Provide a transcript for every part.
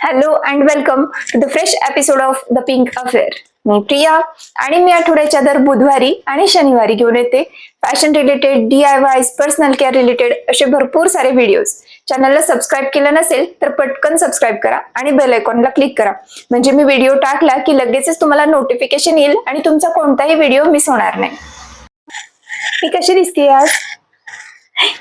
Hello and welcome to the fresh episode of the pink affair मी प्रिया आणि मी आठवड्याच्या दर बुधवारी आणि शनिवारी घेऊन येते fashion related D I Ys personal care related असे भरपूर सारे व्हिडिओज चॅनलला सबस्क्राईब केलं नसेल तर पटकन सबस्क्राईब करा आणि बेल आयकॉनला क्लिक करा. म्हणजे मी व्हिडिओ टाकला की लगेचच तुम्हाला नोटिफिकेशन येईल आणि तुमचा कोणताही व्हिडिओ मिस होणार नाही. मी कशी दिसते आज?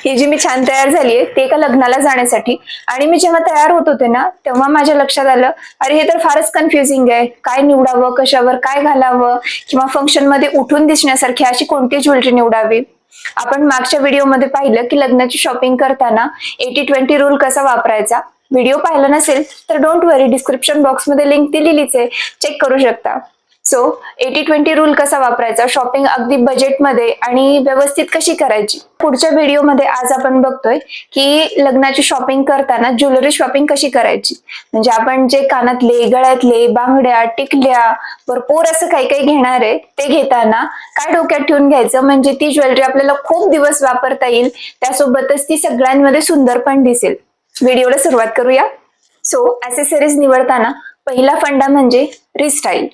ही जी मी छान तयार झालीये ते एका लग्नाला जाण्यासाठी. आणि मी जेव्हा तयार होत होते ना तेव्हा माझ्या लक्षात आलं अरे हे तर फारच कन्फ्युजिंग आहे. काय निवडावं कशावर काय घालावं किंवा फंक्शनमध्ये उठून दिसण्यासारखी अशी कोणती ज्वेलरी निवडावी? आपण मागच्या व्हिडिओमध्ये पाहिलं की लग्नाची शॉपिंग करताना एटी ट्वेंटी रूल कसा वापरायचा? व्हिडिओ पाहिला नसेल तर डोंट वरी डिस्क्रिप्शन बॉक्समध्ये लिंक दिलेलीच आहे. चेक करू शकता. सो एटी ट्वेंटी रूल कसा वापरायचा? शॉपिंग अगदी बजेटमध्ये आणि व्यवस्थित कशी करायची? पुढच्या व्हिडिओमध्ये आज आपण बघतोय की लग्नाची शॉपिंग करताना ज्वेलरी शॉपिंग कशी करायची? म्हणजे आपण जे कानातले गळ्यातले बांगड्या टिकल्या भरपूर असं काही काही घेणार आहे ते घेताना काय डोक्यात ठेवून घ्यायचं? म्हणजे ती ज्वेलरी आपल्याला खूप दिवस वापरता येईल. त्यासोबतच ती सगळ्यांमध्ये सुंदर पण दिसेल. व्हिडिओला सुरुवात करूया. सो ऍसेसरीज निवडताना पहिला फंडा म्हणजे रिस्टाईल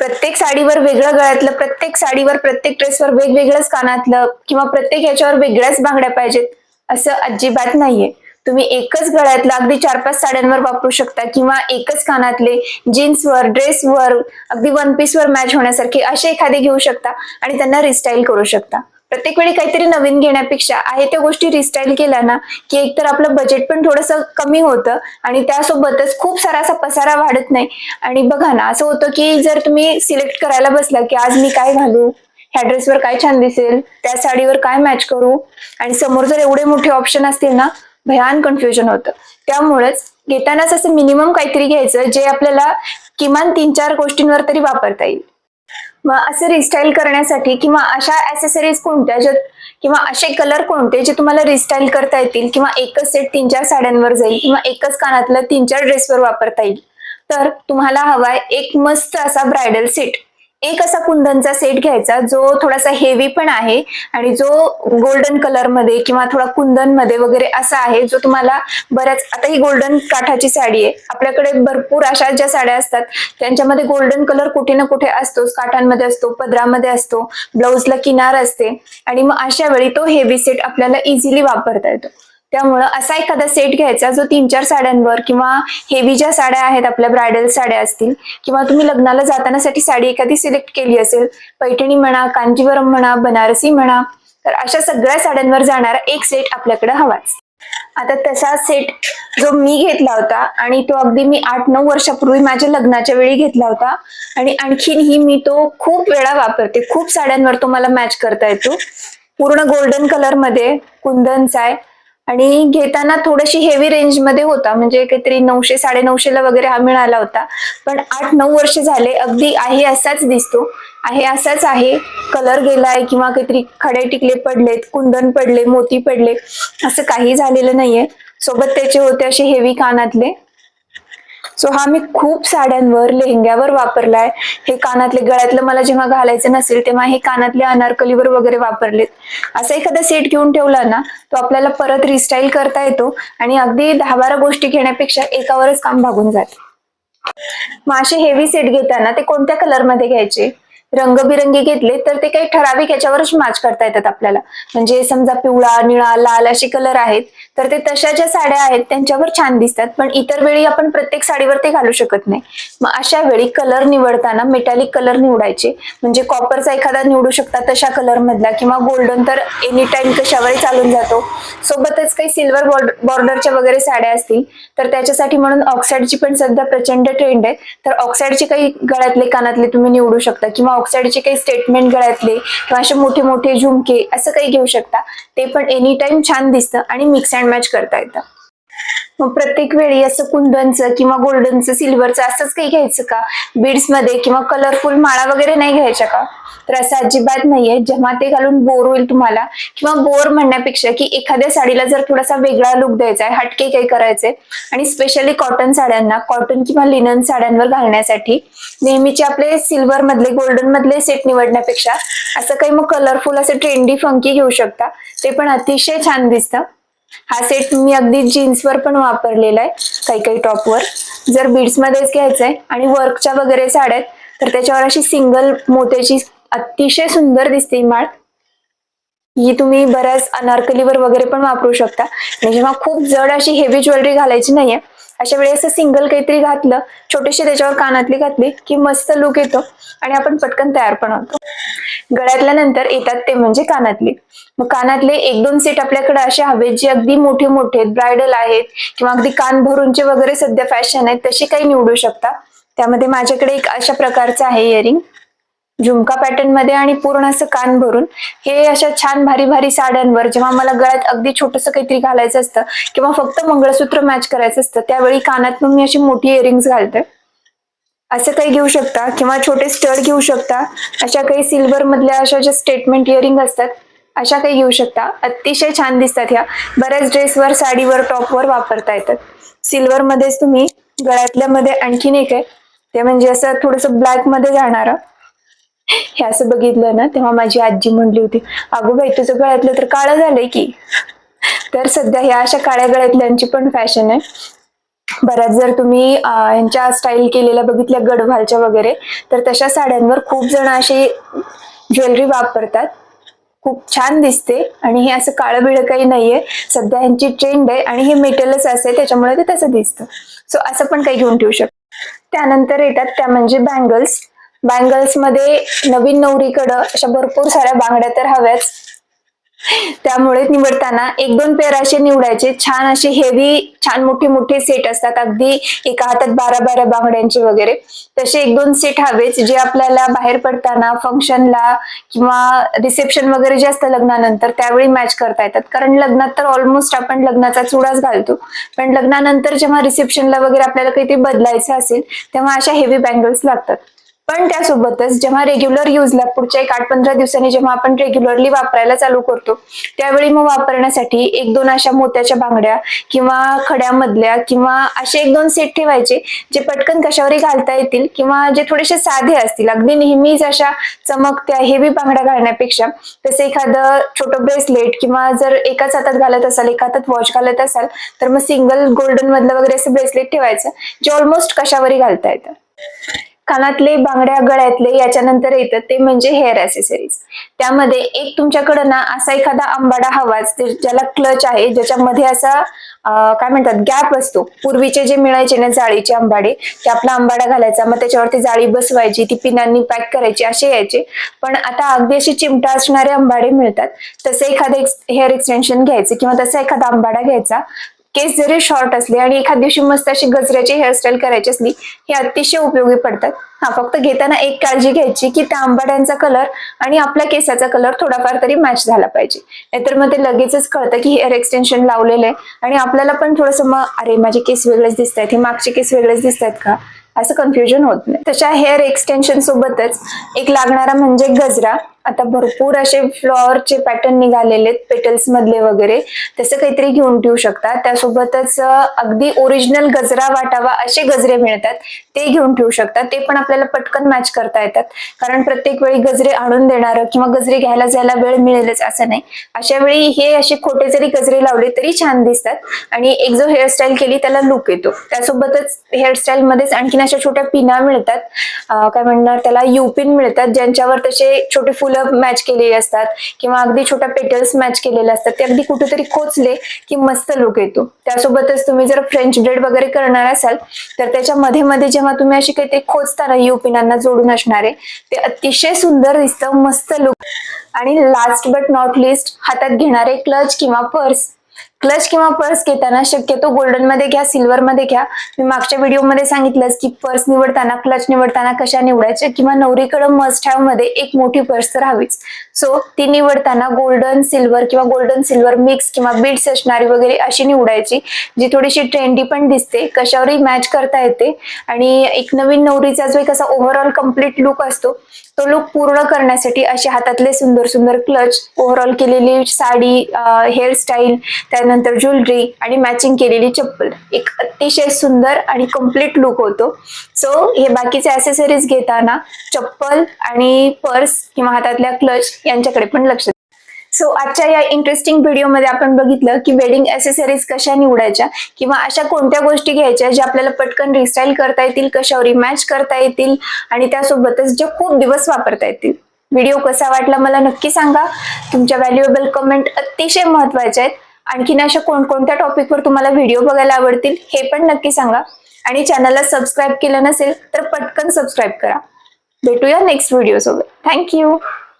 प्रत्येक साडीवर वेगळं गळ्यातलं प्रत्येक साडीवर प्रत्येक ड्रेसवर वेगवेगळंच कानातलं किंवा प्रत्येक याच्यावर वेगळ्याच बांगड्या पाहिजेत असं अजिबात नाहीये. तुम्ही एकच गळ्यातलं अगदी चार पाच साड्यांवर वापरू शकता किंवा एकच कानातले जीन्सवर ड्रेसवर अगदी वन पीसवर मॅच होण्यासारखे असे एखादे घेऊ शकता आणि त्यांना रिस्टाईल करू शकता. प्रत्येक वेळी काहीतरी नवीन घेण्यापेक्षा आहे त्या गोष्टी रिस्टाईल केल्या ना की एकतर आपलं बजेट पण थोडंसं कमी होतं आणि त्यासोबतच खूप सारा असा पसारा वाढत नाही. आणि बघा ना असं होतं की जर तुम्ही सिलेक्ट करायला बसला की आज मी काय घालू ह्या ड्रेसवर काय छान दिसेल त्या साडीवर काय मॅच करू आणि समोर जर एवढे मोठे ऑप्शन असतील ना भयान कन्फ्युजन होतं. त्यामुळेच घेतानाच असं मिनिमम काहीतरी घ्यायचं जे आपल्याला किमान तीन चार गोष्टींवर तरी वापरता येईल. मग असं रिस्टाईल करण्यासाठी किंवा अशा ऍसेसरीज कोणत्या ज्या किंवा असे कलर कोणते जे तुम्हाला रिस्टाईल करता येतील? किंवा एकच सेट तीन चार साड्यांवर जाईल किंवा एकच कानातलं तीन चार ड्रेसवर वापरता येईल. तर तुम्हाला हवाय एक मस्त असा ब्रायडल सेट एक असा कुंदनचा सेट घ्यायचा जो थोडासा हेवी पण आहे आणि जो गोल्डन कलरमध्ये किंवा थोडा कुंदनमध्ये वगैरे असा आहे जो तुम्हाला बऱ्याच आता ही गोल्डन काठाची साडी आहे. आपल्याकडे भरपूर अशा ज्या साड्या असतात त्यांच्यामध्ये गोल्डन कलर कुठे ना कुठे असतोच काठांमध्ये असतो पदरामध्ये असतो ब्लाऊजला किनार असते. आणि मग अशा वेळी तो हेवी सेट आपल्याला इझिली वापरता येतो. त्यामुळं असा एखादा सेट घ्यायचा जो तीन चार साड्यांवर किंवा हेवी ज्या साड्या आहेत आपल्या ब्रायडल साड्या असतील किंवा तुम्ही लग्नाला जातानासाठी साडी एखादी सिलेक्ट केली असेल पैठणी म्हणा कांजीवरम म्हणा बनारसी म्हणा तर अशा सगळ्या साड्यांवर जाणारा एक सेट आपल्याकडे हवाच. आता तसा सेट जो मी घेतला होता आणि तो अगदी मी आठ नऊ वर्षापूर्वी माझ्या लग्नाच्या वेळी घेतला होता आणि आणखीनही मी तो खूप वेळा वापरते. खूप साड्यांवर तो मला मॅच करता येतो. पूर्ण गोल्डन कलरमध्ये कुंदनचा आहे आणि घेताना थोडीशी हेवी रेंजमध्ये होता. म्हणजे काहीतरी नऊशे साडे ला वगैरे हा मिळाला होता. पण आठ नऊ वर्ष झाले अगदी आहे असाच दिसतो. आहे असाच आहे. कलर गेलाय किंवा काहीतरी खडे टिकले पडलेत कुंदन पडले मोती पडले असं काही झालेलं नाहीये. सोबत त्याचे होते असे हेवी कानातले. सो हा मी खूप साड्यांवर लेहंग्यावर वापरलाय. हे कानातले गळ्यातलं मला जेव्हा घालायचं नसेल तेव्हा हे कानातले अनारकलीवर वगैरे वापरलेत. असा एखादा सेट घेऊन ठेवला ना तो आपल्याला परत रिस्टाईल करता येतो आणि अगदी दहा बारा गोष्टी घेण्यापेक्षा एकावरच काम भागून जात. मग असे हेवी सेट घेताना ते कोणत्या कलरमध्ये घ्यायचे? रंगबिरंगी घेतले तर ते काही ठराविक याच्यावरच मॅच करता येतात आपल्याला. म्हणजे समजा पिवळा निळा लाल असे कलर आहेत तर ते तशा ज्या साड्या आहेत त्यांच्यावर छान दिसतात. पण इतर वेळी आपण प्रत्येक साडीवर ते घालू शकत नाही. मग अशा वेळी कलर निवडताना मेटॅलिक कलर निवडायचे. म्हणजे कॉपरचा एखादा निवडू शकता तशा कलर मधला किंवा गोल्डन तर एनी टाइम कशावरही चालून जातो. सोबतच काही सिल्वर बॉर्डरच्या वगैरे साड्या असतील तर त्याच्यासाठी म्हणून ऑक्साईडची पण सध्या प्रचंड ट्रेंड आहे. तर ऑक्साईडचे काही गळ्यातले कानातले तुम्ही निवडू शकता किंवा ऑक्साईडचे काही स्टेटमेंट गळ्यातले किंवा असे मोठे मोठे झुमके असं काही घेऊ शकता. ते पण एनी टाइम छान दिसतं आणि मिक्स अँड मॅच करता येतं. मग प्रत्येक वेळी असं कुंदनचं किंवा गोल्डनचं सिल्वरचं असंच काही घ्यायचं का? बीड्समध्ये किंवा कलरफुल माळा वगैरे नाही घ्यायच्या का? तर असं अजिबात नाहीये. जेव्हा ते घालून बोर होईल तुम्हाला किंवा बोर म्हणण्यापेक्षा की एखाद्या साडीला जर थोडासा वेगळा लुक द्यायचा आहे हटके काही करायचे आणि स्पेशली कॉटन साड्यांना कॉटन किंवा लिनन साड्यांवर घालण्यासाठी नेहमीचे आपले सिल्वर मधले गोल्डन मधले सेट निवडण्यापेक्षा असं काही मग कलरफुल असं ट्रेंडी फंकी घेऊ शकता. ते पण अतिशय छान दिसतं. हा सेट मी अगदी जीन्सवर पण वापरलेला आहे काही काही टॉपवर जर बीड्स मध्येच घ्यायचंय आणि वर्कच्या वगैरे साड्या आहेत, तर त्याच्यावर अशी सिंगल मोत्याची अतिशय सुंदर दिसते माळ. ही तुम्ही बऱ्याच अनारकलीवर वगैरे पण वापरू शकता. आणि जेव्हा खूप जड अशी हेवी ज्वेलरी घालायची नाहीये अशा वेळी असं सिंगल काहीतरी घातलं छोटीशी त्याच्यावर कानातली घातली की मस्त लुक येतो आणि आपण पटकन तयार पण होतो. गळ्यातल्या नंतर येतात ते म्हणजे कानातले. मग कानातले एक दोन सेट आपल्याकडे असे हवेत जे अगदी मोठे मोठे आहेत ब्रायडल आहेत किंवा अगदी कान भरूनचे वगैरे सध्या फॅशन आहेत तसे काही निवडू शकता. त्यामध्ये माझ्याकडे एक अशा प्रकारचं आहे इयरिंग झुमका पॅटर्नमध्ये आणि पूर्ण असं कान भरून हे अशा छान भारी भारी साड्यांवर जेव्हा मला गळ्यात अगदी छोटस काहीतरी घालायचं असतं किंवा फक्त मंगळसूत्र मॅच करायचं असतं त्यावेळी कानात मी अशी मोठी इयरिंग्स घालते. असं काही घेऊ शकता किंवा छोटे स्टड घेऊ शकता अशा काही सिल्वर मधल्या अशा ज्या स्टेटमेंट इयरिंग असतात अशा काही घेऊ शकता. अतिशय छान दिसतात ह्या. बऱ्याच ड्रेसवर साडीवर टॉपवर वापरता येतात. सिल्वर मध्येच तुम्ही गळ्यातल्या मध्ये आणखीन एक आहे ते म्हणजे असं थोडस ब्लॅकमध्ये जाणारं. हे असं बघितलं ना तेव्हा माझी आजी म्हणली होती अगो बाई तुझं गळ्यातलं तर काळं झालंय की. तर सध्या ह्या अशा काळ्या गळ्यातल्यांची पण फॅशन आहे. बऱ्याच जर तुम्ही यांच्या स्टाईल केलेल्या बघितल्या गडवालच्या वगैरे तर तशा साड्यांवर खूप जण अशी ज्वेलरी वापरतात. खूप छान दिसते आणि हे असं काळं बिळं काही नाहीये. सध्या यांची ट्रेंड आहे आणि हे मेटलच असे त्याच्यामुळे ते तसं दिसतं. सो असं पण काही घेऊन ठेवू शकतो. त्यानंतर येतात त्या म्हणजे बँगल्स बँगल्समध्ये नवीन नवरीकडं अशा भरपूर साऱ्या बांगड्या तर हव्याच. त्यामुळे निवडताना एक दोन पेअर असे निवडायचे. छान असे हेवी छान मोठे मोठे सेट असतात. अगदी एका हातात बारा बारा बांगड्यांचे वगैरे. तसे एक दोन सेट हवेच जे आपल्याला बाहेर पडताना फंक्शनला किंवा रिसेप्शन वगैरे जे असतं लग्नानंतर त्यावेळी मॅच करता येतात. कारण लग्नात तर ऑलमोस्ट आपण लग्नाचा चुडाच घालतो. पण लग्नानंतर जेव्हा रिसेप्शनला वगैरे आपल्याला काहीतरी बदलायचं असेल तेव्हा अशा हेवी बँगल्स लागतात. पण त्यासोबतच जेव्हा रेग्युलर युजला पुढच्या एक आठ पंधरा दिवसांनी जेव्हा आपण रेग्युलरली वापरायला चालू करतो त्यावेळी मग वापरण्यासाठी एक दोन अशा मोत्याच्या बांगड्या किंवा खड्यामधल्या किंवा असे एक दोन सेट ठेवायचे जे पटकन कशावरही घालता येतील किंवा जे थोडेसे साधे असतील. अगदी नेहमीच अशा चमकत्या हेवी बांगड्या घालण्यापेक्षा तसे एखादं छोटं ब्रेसलेट किंवा जर एकाच हातात घालत असाल एका हातात वॉच घालत असाल तर मग सिंगल गोल्डन मधलं वगैरे असं ब्रेसलेट ठेवायचं जे ऑलमोस्ट कशावरही घालता येतं. कानातले बांगड्या गळ्यातले याच्यानंतर येतं ते म्हणजे हेअर ऍसेसरीज त्यामध्ये एक तुमच्याकडं ना असा एखादा आंबाडा हवाच ज्याला क्लच आहे ज्याच्यामध्ये असा काय म्हणतात गॅप असतो. पूर्वीचे जे मिळायचे ना जाळीचे आंबाडे ते आपला आंबाडा घालायचा मग त्याच्यावरती जाळी बसवायची ती पिनांनी पॅक करायची असे यायचे. पण आता अगदी अशी चिमटा असणारे आंबाडे मिळतात. तसे एखादं हेअर एक्सटेन्शन घ्यायचे किंवा तसा एखादा आंबाडा घ्यायचा केस जरी शॉर्ट असले आणि एखाद दिवशी मस्त अशी गजऱ्याची हेअरस्टाईल करायची असली हे अतिशय उपयोगी पडतात. हा फक्त घेताना एक काळजी घ्यायची की त्या आंबाड्यांचा कलर आणि आपल्या केसाचा कलर थोडाफार तरी मॅच झाला पाहिजे. नाहीतर मग ते लगेचच कळतं की हेअर एक्सटेन्शन लावलेलं आहे आणि आपल्याला पण थोडंसं मग अरे माझे केस वेगळेच दिसत आहेत हे मागचे केस वेगळेच दिसत आहेत का? असं कन्फ्युजन होत नाही. तशा हेअर एक्सटेन्शन सोबतच एक लागणारा म्हणजे गजरा. आता भरपूर असे फ्लॉवरचे पॅटर्न निघालेले आहेत पेटल्स मधले वगैरे. तसं काहीतरी घेऊन ठेवू शकता. त्यासोबतच अगदी ओरिजिनल गजरा वाटावा असे गजरे मिळतात. ते घेऊन ठेवू शकता. ते पण आपल्याला पटकन मॅच करता येतात. कारण प्रत्येक वेळी गजरे आणून देणारं किंवा गजरे घ्यायला जायला वेळ मिळेलच असं नाही. अशा वेळी हे असे खोटे जरी गजरे लावले तरी छान दिसतात. आणि एक जो हेअरस्टाईल केली त्याला लुक येतो. त्यासोबतच हेअरस्टाईल मध्येच आणखीन अशा छोट्या पिना मिळतात. काय म्हणणार त्याला युपिन मिळतात ज्यांच्यावर तसे छोटे फुल मॅच केलेली असतात किंवा अगदी छोट्या पेटल्स मॅच केलेले असतात ते अगदी कुठेतरी खोचले की मस्त लुक येतो. त्यासोबतच तुम्ही जर फ्रेंच ब्रेड वगैरे करणार असाल तर त्याच्या मध्ये मध्ये जेव्हा तुम्ही अशी काहीतरी खोचताना यू पिनांना जोडून असणारे ते अतिशय सुंदर दिसतं मस्त लुक आणि लास्ट बट नॉट लिस्ट हातात घेणारे क्लच किंवा पर्स क्लच किंवा पर्स घेताना शक्यतो गोल्डनमध्ये घ्या सिल्वर मध्ये घ्या. मी मागच्या व्हिडिओमध्ये सांगितलंच की पर्स निवडताना क्लच निवडताना कशा निवडायच्या किंवा नवरीकडे मस्ट हॅवमध्ये एक मोठी पर्स तर हवीच. सो ती निवडताना गोल्डन सिल्वर किंवा गोल्डन सिल्वर मिक्स किंवा बीड्स असणारी वगैरे अशी निवडायची जी थोडीशी ट्रेंडी पण दिसते कशावरही मॅच करता येते. आणि एक नवीन नवरीचा जो एक असा ओव्हरऑल कंप्लीट लुक असतो तो लुक पूर्ण करण्यासाठी असे हातातले सुंदर सुंदर क्लच ओव्हरऑल केलेली साडी हेअरस्टाईल त्यानंतर ज्वेलरी आणि मॅचिंग केलेली चप्पल. एक अतिशय सुंदर आणि कंप्लीट लुक होतो. सो हे बाकीचे ऍसेसरीज घेताना चप्पल आणि पर्स किंवा हातातल्या क्लच यांच्याकडे पण लक्ष सो आजच्या या इंटरेस्टिंग व्हिडिओमध्ये आपण बघितलं की वेडिंग ॲसेसरीज कशा निवडायच्या किंवा अशा कोणत्या गोष्टी घ्यायच्या ज्या आपल्याला पटकन रिस्टाईल करता येतील कशावर मॅच करता येतील आणि त्यासोबतच ज्या खूप दिवस वापरता येतील. व्हिडिओ कसा वाटला मला नक्की सांगा. तुमच्या व्हॅल्युएबल कमेंट अतिशय महत्त्वाच्या आहेत. आणखीन अशा कोणकोणत्या टॉपिकवर तुम्हाला व्हिडिओ बघायला आवडतील हे पण नक्की सांगा. आणि चॅनलला सबस्क्राईब केलं नसेल तर पटकन सबस्क्राईब करा. भेटूया नेक्स्ट व्हिडिओ सोबत. थँक्यू